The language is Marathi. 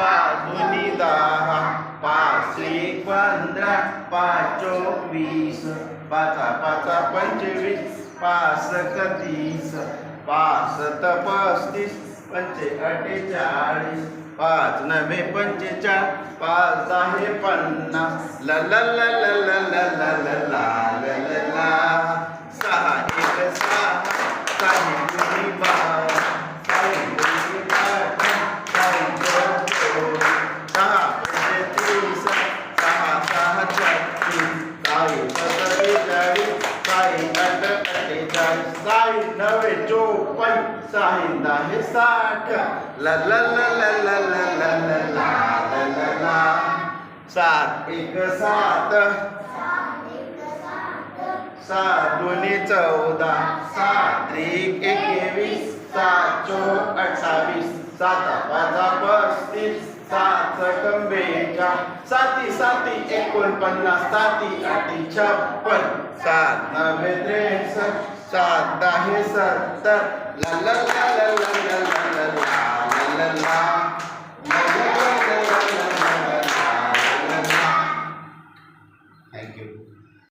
पाचोनी दहा पाच एक पंधरा पाच वीस पाचा पाचा पंचवीस पाच तीस पाच पस्तीस पंचे अठ्ठेचाळीस पाच नवे पंचेचाळीस पाच दहा पन्नास ल ल ल ल ल साई काही सत्तेचाळीस काही अठ अठ्ठेचाळीस काही नव्हे चोपन्न साई दहा साठ ला ला ला ला ला ला ला ला ला ला ला ला सात एक सात सात दोन्ही चौदा सात त्रिक एकवीस सात चो अठ्ठावीस सात सात कंबेच्या साती साती एकोणपन्नास साती आठी छप्पन सात नव्हे त्रेसष्ट सात दहा सत्तर ला ला